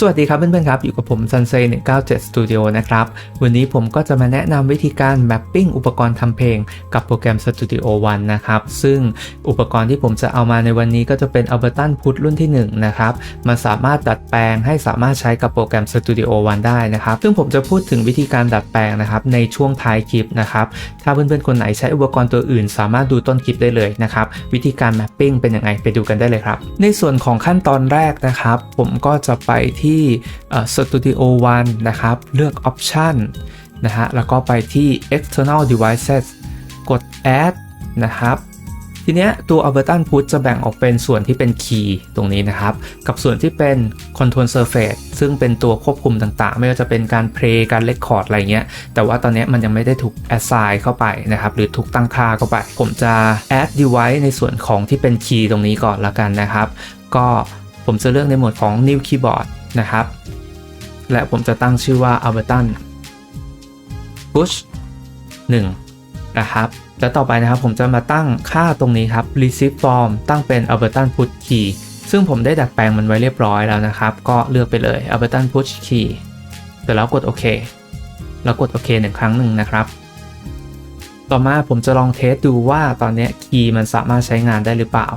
สวัสดีครับเพื่อนๆครับ อยู่กับผม s u n s e 197 Studio นะครับ วันนี้ผมก็จะมาแนะนำวิธีการ mapping อุปกรณ์ทำเพลงกับโปรแกรม Studio One นะครับ ซึ่งอุปกรณ์ที่ผมจะเอามาในวันนี้ก็จะเป็น Ableton Put รุ่นที่ 1 นะครับ มันสามารถดัดแปลงให้สามารถใช้กับโปรแกรม Studio One ได้นะครับ ซึ่งผมจะพูดถึงวิธีการดัดแปลงนะครับในช่วงท้ายคลิปนะครับ ถ้าเพื่อนๆคนไหนใช้อุปกรณ์ตัวอื่น สามารถดูต้นคลิปได้เลยนะครับวิธีการ mapping เป็นยังไงไปดูกันได้เลยครับในส่วนของขั้นตอนแรกนะครับผมก็จะไปที่เอ่ Studio One นะครับ เลือก Option นะฮะ แล้วก็ไปที่ External Devices กด Add นะครับทีเนี้ยตัว Ableton Put จะแบ่งออกเป็นส่วนที่เป็น Key ตรงนี้นะครับ กับส่วนที่เป็น Control Surface ซึ่งเป็นตัวควบคุมต่างๆ ไม่ว่าจะเป็นการ Play การ Record อะไรเงี้ย แต่ว่าตอนเนี้ยมันยังไม่ได้ถูก Assign เข้าไปนะครับ หรือถูกตั้งค่าเข้าไป ผมจะ Add Device ในส่วนของที่เป็น Key ตรงนี้ก่อนละกันนะครับ ก็ผมจะเลือกในโหมดของ New Keyboard นะครับ และผมจะตั้งชื่อว่า Ableton Push 1 นะครับและต่อไปนะครับผมจะมาตั้งค่าตรงนี้ครับ receive form ตั้งเป็น Ableton Push Key ซึ่งผมได้ดัดแปลงมันไว้เรียบร้อยแล้วนะครับ ก็เลือกไปเลย Ableton Push Key เสร็จแล้วกดโอเคแล้วกดโอเคหนึ่งครั้งหนึ่งนะครับ ต่อมาผมจะลองเทสดูว่าตอนนี้คีย์มันสามารถใช้งานได้หรือเปล่า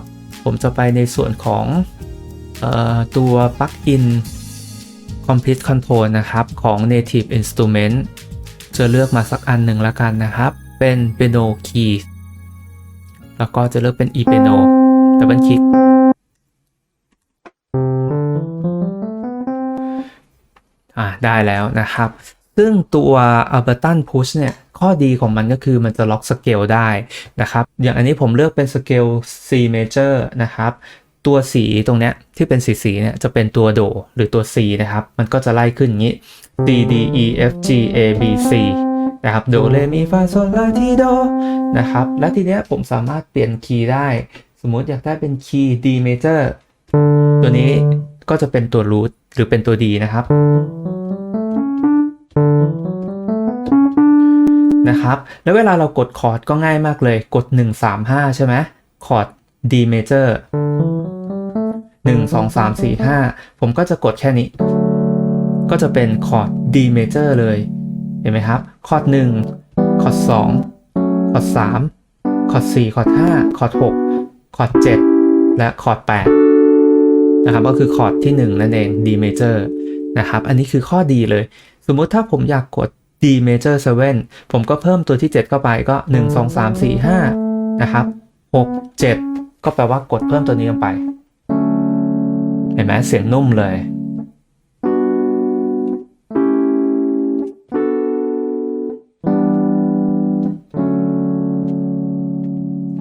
ผมจะไปในส่วนของออตัว plugin Complete Control นะครับ ของ Native Instrument จะเลือกมาสักอันหนึ่งล้วกันนะครับ เป็น Piano Key แล้วก็จะเลือกเป็น e piano double click อ่าได้แล้วนะครับ ซึ่งตัว Ableton Push เนี่ย ข้อดีของมันก็คือมันจะล็อกสเกลได้นะครับ อย่างอันนี้ผมเลือกเป็นสเกล C major นะครับ ตัวสีตรงเนี้ยที่เป็นสีสีเนี่ยจะเป็นตัวโดหรือตัว C นะครับ มันก็จะไล่ขึ้นอย่างนี้ D D E F G A B C นะครับโดเรมีฟาโซลาทีโดนะครับ และทีเนี้ยผมสามารถเปลี่ยนคีย์ได้ สมมติอยากได้เป็นคีย์ D major ตัวนี้ก็จะเป็นตัว root หรือเป็นตัว D นะครับนะครับ แล้วเวลาเรากดคอร์ดก็ง่ายมากเลยกด 1 3 5 ใช่ไหมคอร์ด D major 1 2 3 4 5 ผมก็จะกดแค่นี้ ก็จะเป็นคอร์ด D major เลย เห็นไหมครับ คอร์ด1คอร์ด2คอร์ด3คอร์ด4คอร์ด5คอร์ด6คอร์ด7 และคอร์ด8นะครับ ก็คือคอร์ดที่ 1 นั่นเอง D major นะครับ อันนี้คือข้อดีเลย สมมุติถ้าผมอยากกด D major 7 ผมก็เพิ่มตัวที่ 7 เข้าไปก็ 1 2 3 4 5 นะครับ 6 7 ก็แปลว่ากดเพิ่มตัวนี้ลงไป ห็นไหมเสียงนุ่มเลย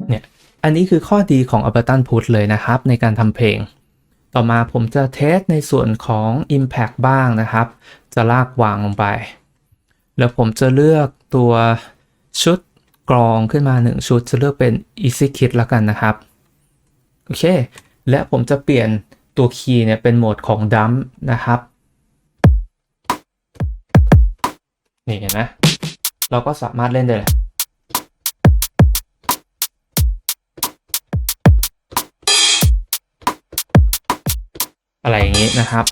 เนี่ย อันนี้คือข้อดีของ Ableton Put เลยนะครับ ในการทำเพลง ต่อมาผมจะเทสในส่วนของ Impact บ้างนะครับ จะลากวางลงไป แล้วผมจะเลือกตัวชุดกรองขึ้นมา 1 ชุดจะเลือกเป็น Easy Kit แล้วกันนะครับ โอเค และผมจะเปลี่ยน ตัวคีย์เนี่ยเป็นโหมดของ Dump นะครับ นี่เห็นไหมเราก็สามารถเล่นได้เลยอะไรอย่างนี้นะครับ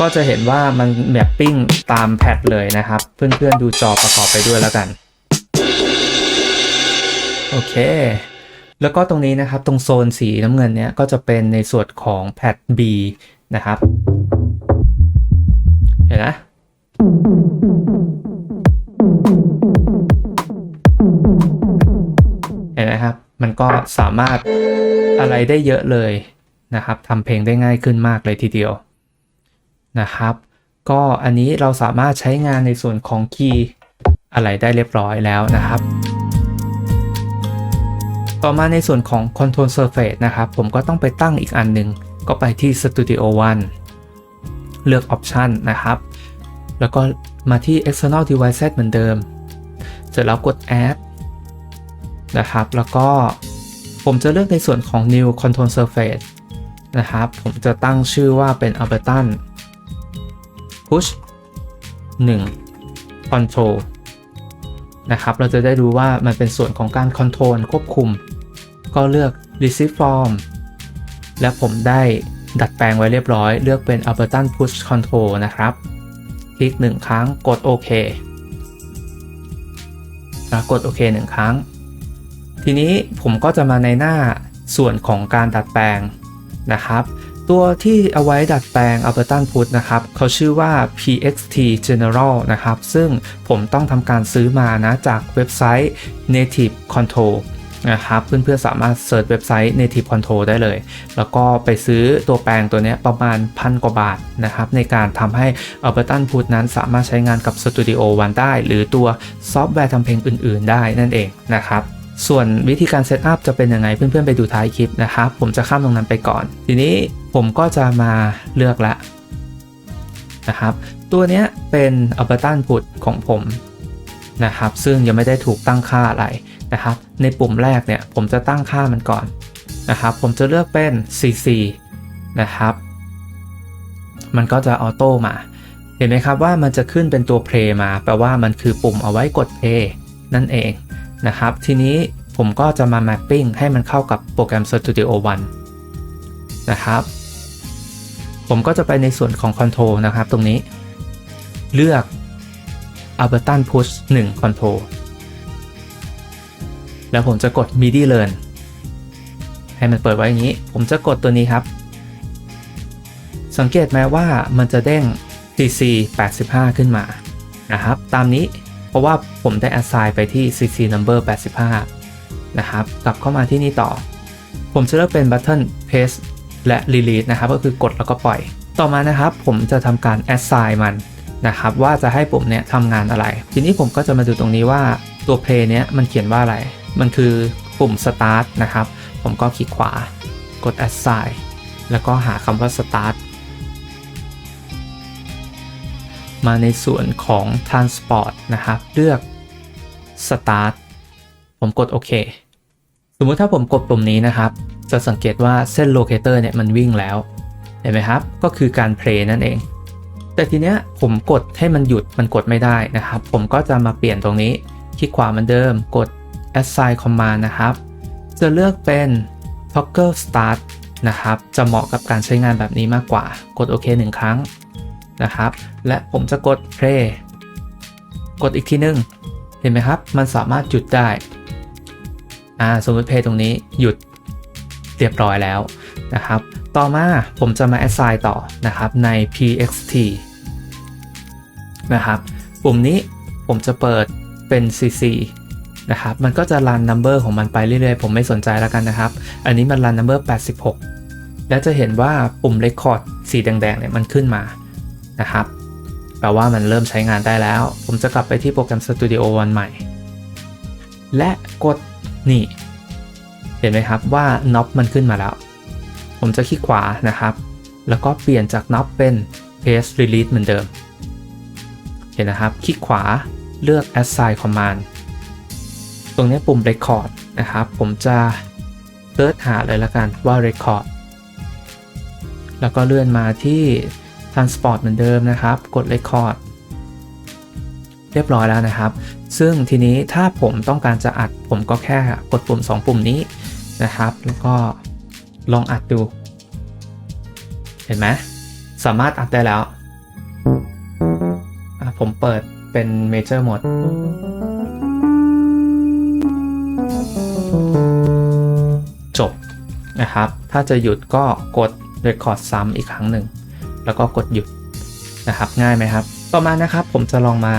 ก็จะเห็นว่ามันแมปปิ้งตามแพทเลยนะครับ เพื่อนๆดูจอประกอบไปด้วยแล้วกัน โอเค แล้วก็ตรงนี้นะครับตรงโซนสีน้ำเงินเนี้ยก็จะเป็นในส่วนของแพท B นะครับ เห็นนะเห็นไหมครับ มันก็สามารถอะไรได้เยอะเลยนะครับทำเพลงได้ง่ายขึ้นมากเลยทีเดียวนะครับ ก็อันนี้เราสามารถใช้งานในส่วนของคีย์อะไรได้เรียบร้อยแล้วนะครับ ต่อมาในส่วนของ Control Surface นะครับ ผมก็ต้องไปตั้งอีกอันหนึ่งก็ไปที่ Studio One เลือก Option นะครับ แล้วก็มาที่ External Devices เหมือนเดิม เสร็จแล้วกด Add นะครับ แล้วก็ผมจะเลือกในส่วนของ New Control Surface นะครับ ผมจะตั้งชื่อว่าเป็น Ableton Push 1 Control นะครับ เราจะได้รู้ว่ามันเป็นส่วนของการ Control ควบคุม ก็เลือก Receive Form และผมได้ดัดแปลงไว้เรียบร้อย เลือกเป็น Albertan Push Control นะครับ คลิก 1 ครั้งกดโอเคกดโอเค1ครั้ง ทีนี้ผมก็จะมาในหน้าส่วนของการดัดแปลงนะครับ ตัวที่เอาไว้ดัดแปลง Albertan Push นะครับเขาชื่อว่า PXT General นะครับ ซึ่งผมต้องทำการซื้อมานะจากเว็บไซต์ Native Control นะครับเพื่อนๆสามารถเสิร์ชเว็บไซต์ Native Control ได้เลย แล้วก็ไปซื้อตัวแปลงตัวนี้ประมาณพันกว่าบาทนะครับในการทำให้ Albertan Push นั้นสามารถใช้งานกับ Studio One ได้ หรือตัวซอฟต์แวร์ทำเพลงอื่นๆ ได้นั่นเองนะครับส่วนวิธีการเซตอัพจะเป็นยังไงเพื่อนๆไปดูท้ายคลิปนะครับ ผมจะข้ามตรงนั้นไปก่อน ทีนี้ผมก็จะมาเลือกละนะครับ ตัวนี้เป็น Albertan Push ของผมนะครับ ซึ่งยังไม่ได้ถูกตั้งค่าอะไร นะครับ ในปุ่มแรกเนี่ยผมจะตั้งค่ามันก่อนนะครับ ผมจะเลือกเป็น CC นะครับ มันก็จะออโต้มา เห็นไหมครับว่ามันจะขึ้นเป็นตัว play มา แปลว่ามันคือปุ่มเอาไว้กด play นั่นเองนะครับ ทีนี้ผมก็จะมา mapping ให้มันเข้ากับโปรแกรม Studio One นะครับ ผมก็จะไปในส่วนของ Control นะครับตรงนี้ เลือก Albertan Push 1 Control แล้วผมจะกด MIDI Learn ให้มันเปิดไว้อย่างนี้ ผมจะกดตัวนี้ครับ สังเกตไหมว่ามันจะเด้ง CC 85 ขึ้นมานะครับ ตามนี้เพราะว่าผมได้ assign ไปที่ CC number 85 นะครับ กลับเข้ามาที่นี่ต่อ ผมจะเลือกเป็น button paste และ release นะครับ ก็คือกดแล้วก็ปล่อย ต่อมานะครับ ผมจะทำการ assign มันนะครับ ว่าจะให้ปุ่มเนี้ยทำงานอะไร ทีนี้ผมก็จะมาดูตรงนี้ว่าตัว play เนี้ยมันเขียนว่าอะไร มันคือปุ่ม start นะครับ ผมก็คลิกขวากด assign แล้วก็หาคำว่า start มาในส่วนของ transport นะครับ เลือก start ผมกดโอเค สมมติถ้าผมกดปุ่มนี้นะครับ จะสังเกตว่าเส้น locator เนี่ยมันวิ่งแล้ว เห็นไหมครับ ก็คือการ play นั่นเอง แต่ทีเนี้ยผมกดให้มันหยุดมันกดไม่ได้นะครับ ผมก็จะมาเปลี่ยนตรงนี้ คลิกขวาเหมือนเดิม กด assign command นะครับ จะเลือกเป็น toggle start นะครับ จะเหมาะกับการใช้งานแบบนี้มากกว่า กดโอเคหนึ่งครั้งนะครับ และผมจะกด play กดอีกทีนึง เห็นไหมครับ มันสามารถหยุดได้ อ่า สมมติ play ตรงนี้หยุดเรียบร้อยแล้วนะครับ ต่อมาผมจะมา assign ต่อนะครับใน pxt นะครับ ปุ่มนี้ผมจะเปิดเป็น cc นะครับมันก็จะ run number ของมันไปเรื่อยๆ ผมไม่สนใจแล้วกันนะครับ อันนี้มัน run number 86 และจะเห็นว่าปุ่ม record สีแดงๆเนี่ยมันขึ้นมานะครับแปลว่ามันเริ่มใช้งานได้แล้ว ผมจะกลับไปที่โปรแกรม Studio One ใหม่ และกดนี่ เห็นไหมครับว่าน็อปมันขึ้นมาแล้ว ผมจะคลิกขวานะครับ แล้วก็เปลี่ยนจากน็อปเป็น paste release เหมือนเดิม เห็นนะครับ คลิกขวาเลือก assign command รงนี้ปุ่ม record นะครับ ผมจะเสิร์ชหาเลยละกันว่า record แล้วก็เลื่อนมาที่ transport เหมือนเดิมนะครับ กด record เรียบร้อยแล้วนะครับ ซึ่งทีนี้ถ้าผมต้องการจะอัดผมก็แค่กดปุ่ม 2 ปุ่มนี้นะครับ แล้วก็ลองอัดดู เห็นไหมสามารถอัดได้แล้ว ผมเปิดเป็น Major Mode จบนะครับ ถ้าจะหยุดก็กด Record ซ้ำอีกครั้งหนึ่ง แล้วก็กดหยุดนะครับ ง่ายไหมครับ ต่อมานะครับผมจะลองมา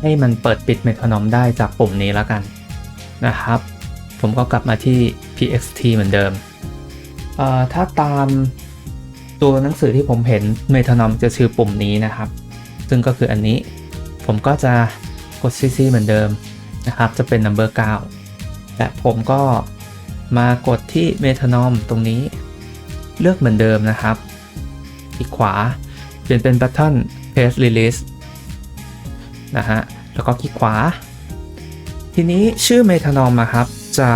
ให้มันเปิดปิดเมทานอมได้จากปุ่มนี้แล้วกันนะครับ ผมก็กลับมาที่ pxt เหมือนเดิม ถ้าตามตัวหนังสือที่ผมเห็นเมทานอมจะชื่อปุ่มนี้นะครับ ซึ่งก็คืออันนี้ ผมก็จะกด cc เหมือนเดิมนะครับ จะเป็น number 9และผมก็ มากดที่เมทานอมตรงนี้ เลือกเหมือนเดิมนะครับ อีกขวาเปลี่ยนเป็น button paste release นะฮะ แล้วก็คลิกขวา ทีนี้ชื่อเมทานอมนะครับ จะ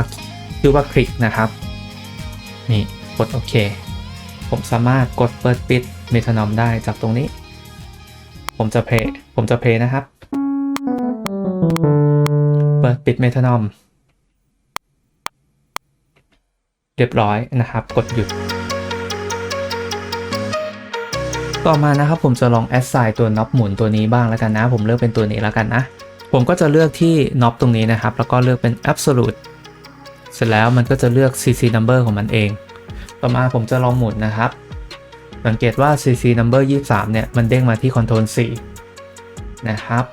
ชื่อว่าคลิกนะครับ นี่กดโอเค ผมสามารถกดเปิดปิดเมทานอมได้จากตรงนี้ ผมจะเพลผมจะเพลนะครับ เปิดปิดเมทานอม เรียบร้อยนะครับ กดหยุด ต่อมานะครับผมจะลอง assign ตัวน็อปหมุนตัวนี้บ้างแล้วกันนะ ผมเลือกเป็นตัวนี้แล้วกันนะ ผมก็จะเลือกที่น็อปตรงนี้นะครับ แล้วก็เลือกเป็น absolute เสร็จแล้วมันก็จะเลือก cc number ของมันเอง ต่อมาผมจะลองหมุนนะครับ สังเกตว่า cc number 23 เนี่ย มันเด้งมาที่ control 4 นะครับ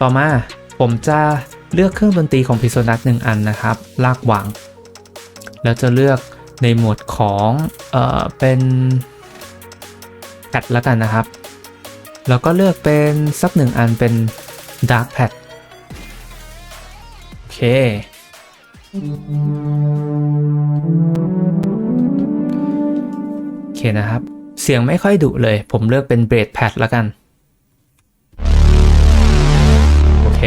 ต่อมาผมจะเลือกเครื่องดนตรีของพิโซนักหนึ่งอันนะครับ ลากวาง แล้วจะเลือกในหมวดของเออเป็นแพดแล้วกันนะครับ แล้วก็เลือกเป็นสักหนึ่งอันเป็น Dark Pad โอเค โอเคนะครับ เสียงไม่ค่อยดุเลย ผมเลือกเป็นเบรดแพดแล้วกัน โอเค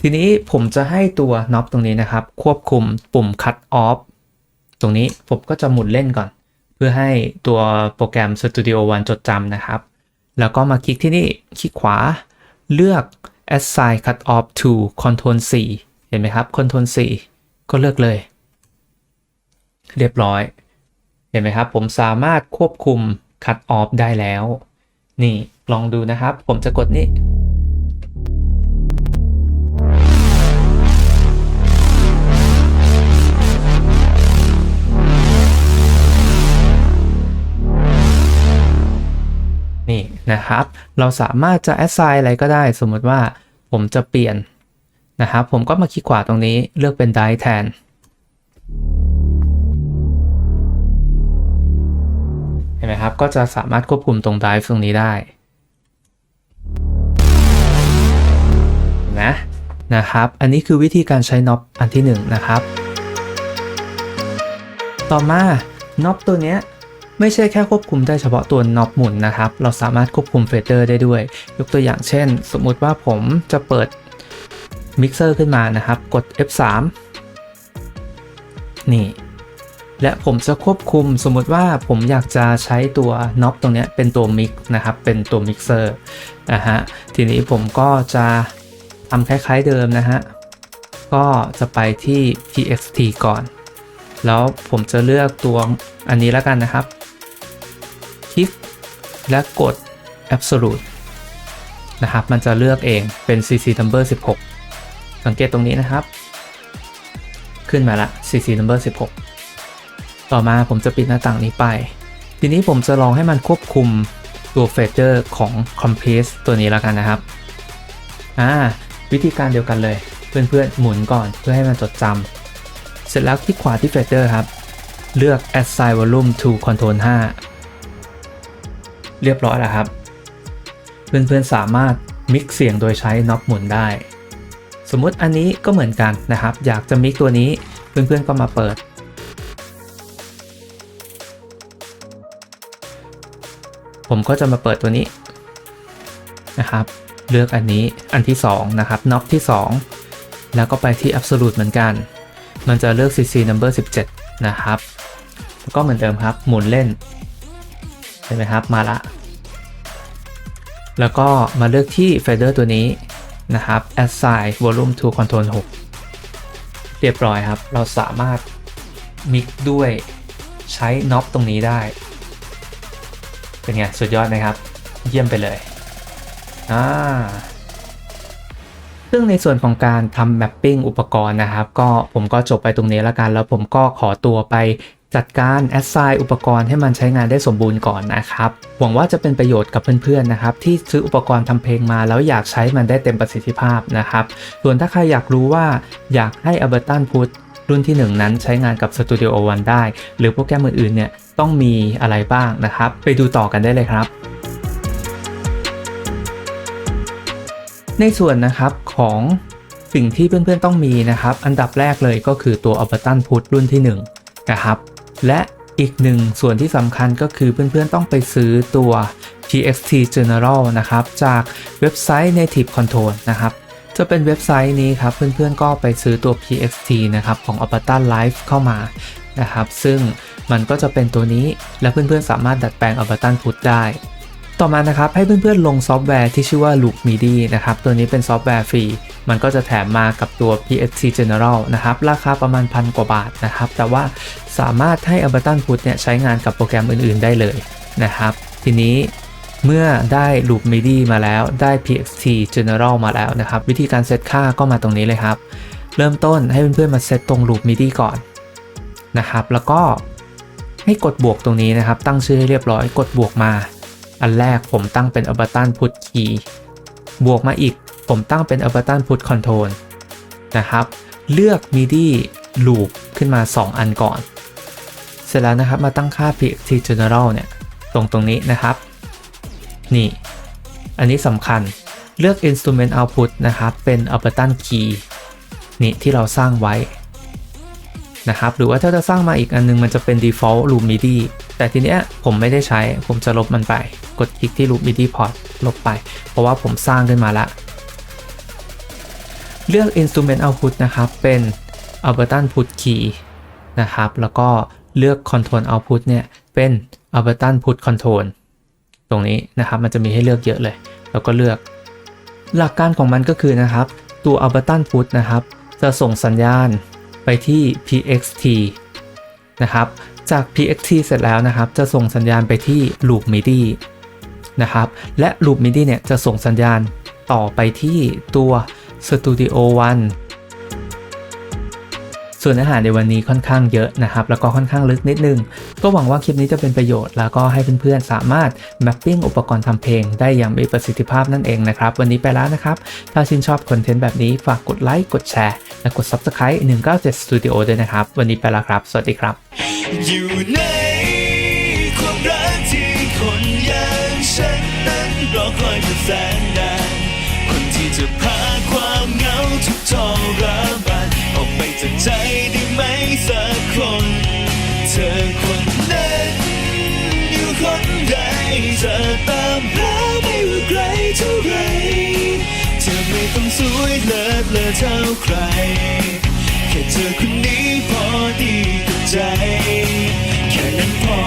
ทีนี้ผมจะให้ตัวน็อปตรงนี้นะครับ ควบคุมปุ่ม cut off ตรงนี้ผมก็จะหมุนเล่นก่อน เพื่อให้ตัวโปรแกรม Studio One จดจำนะครับ แล้วก็มาคลิกที่นี่ คลิกขวา เลือก assign cut off to control 4เห็นไหมครับ control 4ก็เลือกเลย เรียบร้อย เห็นไหมครับ ผมสามารถควบคุม cut off ได้แล้ว นี่ลองดูนะครับ ผมจะกดนี่ นะครับ เราสามารถจะ assign อะไรก็ได้ สมมติว่าผมจะเปลี่ยนนะครับ ผมก็มาคลิกขวาตรงนี้เลือกเป็น die แทน เห็นไหมครับ ก็จะสามารถควบคุมตรง drive ตรงนี้ได้นไหมนะครับ อันนี้คือวิธีการใช้น็อปอันที่ 1นนะครับ ต่อมาน็อปตัวเนี้ย ไม่ใช่แค่ควบคุมได้เฉพาะตัวน็อปหมุนนะครับ เราสามารถควบคุมเฟเดอร์ได้ด้วย ยกตัวอย่างเช่น สมมุติว่าผมจะเปิดมิกเซอร์ขึ้นมานะครับ กด F3 นี่ และผมจะควบคุมสมมติว่าผมอยากจะใช้ตัวน็อปตรงนี้เป็นตัวมิกนะครับ เป็นตัวมิกเซอร์นะฮะ ทีนี้ผมก็จะทำคล้ายๆเดิมนะฮะ ก็จะไปที่ txt ก่อน แล้วผมจะเลือกตัวอันนี้แล้วกันนะครับ ลิก และกด absolute นะครับ มันจะเลือกเองเป็น cc number 16 สังเกตตรงนี้นะครับ ขึ้นมาละ cc number 16 ต่อมาผมจะปิดหน้าต่างนี้ไป ทีนี้ผมจะลองให้มันควบคุมตัวเฟเจอร์ของ compress ตัวนี้แล้วกันนะครับอ่าวิธีการเดียวกันเลย เพื่อนๆ หมุนก่อนเพื่อให้มันจดจำเสร็จแล้วคลิกขวาที่ fader ครับ เลือก assign volume to control 5 เรียบร้อยแล้วครับ เพื่อนๆสามารถมิกเสียงโดยใช้น็อปหมุนได้ สมมุติอันนี้ก็เหมือนกันนะครับ อยากจะมิกตัวนี้เพื่อนๆก็มาเปิด ผมก็จะมาเปิดตัวนี้นะครับ เลือกอันนี้อันที่ 2 นะครับน็อปที่ 2 แล้วก็ไปที่ absolute เหมือนกัน มันจะเลือก cc number 17 นะครับ ก็เหมือนเดิมครับ หมุนเล่น เห็นไหมครับมาละ แล้วก็มาเลือกที่ fader ตัวนี้นะครับ assign volume to control 6 เรียบร้อยครับ เราสามารถมิกด้วยใช้น็อปตรงนี้ได้ เป็นไง สุดยอดไหมครับ เยี่ยมไปเลยอ่าซึ่งในส่วนของการทำแมปปิ้งอุปกรณ์นะครับ ก็ผมก็จบไปตรงนี้แล้วกัน แล้วผมก็ขอตัวไป จัดการแอดไซน์อุปกรณ์ให้มันใช้งานได้สมบูรณ์ก่อนนะครับ หวังว่าจะเป็นประโยชน์กับเพื่อนๆนะครับ ที่ซื้ออุปกรณ์ทำเพลงมาแล้วอยากใช้มันได้เต็มประสิทธิภาพนะครับ ส่วนถ้าใครอยากรู้ว่าอยากให้ Ableton Put รุ่นที่ 1 นั้นใช้งานกับ Studio One ได้ หรือโปรแกรมอื่นๆเนี่ยต้องมีอะไรบ้างนะครับ ไปดูต่อกันได้เลยครับ ในส่วนนะครับของสิ่งที่เพื่อนๆต้องมีนะครับ อันดับแรกเลยก็คือตัว Ableton Put รุ่นที่1นะครับ และอีกหนึ่งส่วนที่สำคัญก็คือเพื่อนๆต้องไปซื้อตัว PXT General นะครับ จากเว็บไซต์ Native Control นะครับ จะเป็นเว็บไซต์นี้ครับ เพื่อนๆก็ไปซื้อตัว PXT นะครับของ Ableton Live เข้ามานะครับ ซึ่งมันก็จะเป็นตัวนี้และเพื่อนๆสามารถดัดแปลง Ableton Put ได้ ต่อมานะครับให้เพื่อนๆลงซอฟต์แวร์ที่ชื่อว่า Loop MIDI นะครับตัวนี้เป็นซอฟต์แวร์ฟรี มันก็จะแถมมากับตัว PXT General นะครับราคาประมาณพันกว่าบาทนะครับแต่ว่าสามารถให้ Ableton Put เนี่ยใช้งานกับโปรแกรมอื่นๆได้เลยนะครับทีนี้เมื่อได้ loop MIDI มาแล้วได้ PXT general มาแล้วนะครับวิธีการเซตค่าก็มาตรงนี้เลยครับ เริ่มต้นให้เพื่อนๆมาเซตตรง loop MIDI ก่อนนะครับแล้วก็ให้กดบวกตรงนี้นะครับตั้งชื่อให้เรียบร้อยกดบวกมา อันแรกผมตั้งเป็น a b a t o n put key บวกมาอีกผมตั้งเป็น a b a t o n put control นะครับ เลือก MIDI loop ขึ้นมา 2 อันก่อน เสร็จแล้วนะครับมาตั้งค่า PXT general เนี่ยตรงตรงนี้นะครับ นี่ อันนี้สำคัญเลือก instrument output นะครับ เป็น a b a t o n key นี่ที่เราสร้างไว้ นะครับ หรือว่าถ้าจะสร้างมาอีกอันนึงมันจะเป็น default loop MIDI แต่ทีเนี้ยผมไม่ได้ใช้ ผมจะลบมันไป กดคลิกที่ loop MIDI port ลบไป เพราะว่าผมสร้างขึ้นมาละ เลือก instrument output นะครับ เป็น a b a t o n put key นะครับ แล้วก็เลือก control output เนี่ย เป็น a b a t o n put control ตรงนี้นะครับ มันจะมีให้เลือกเยอะเลย แล้วก็เลือก หลักการของมันก็คือนะครับ ตัว a b a t o n put นะครับ จะส่งสัญญาณ ไปที่ PXT นะครับ จาก PXT เสร็จแล้วนะครับ จะส่งสัญญาณไปที่ loop MIDI นะครับ และ loop MIDI เนี่ยจะส่งสัญญาณต่อไปที่ตัว Studio One ส่วนเนื้อหาในวันนี้ค่อนข้างเยอะนะครับ แล้วก็ค่อนข้างลึกนิดนึง ก็หวังว่าคลิปนี้จะเป็นประโยชน์ แล้วก็ให้เพื่อนๆ สามารถ mapping อุปกรณ์ทำเพลง ได้อย่างมีประสิทธิภาพนั่นเองนะครับ วันนี้ไปแล้วนะครับ ถ้าชื่นชอบคอนเทนต์แบบนี้ฝากกดไลค์ กดแชร์ และกด Subscribe 197 Studio ด้วยนะครับ วันนี้ไปแล้วครับ สวัสดีครับ อยู่ในความรักที่คนอย่างฉันนั้นรอคอยมาแสนนานคนที่จะพาความเหงาทุกทรมานออกไปจากใจได้ไหมสักคน เธอคนนั้นอยู่คนใดจะตามหาไม่ว่าไกลเท่าไร ธอไม่ต้องสวยเลิศเลอเท่าใคร แค่เธอคนนี้พอดีกับใจ แค่นั้นพอ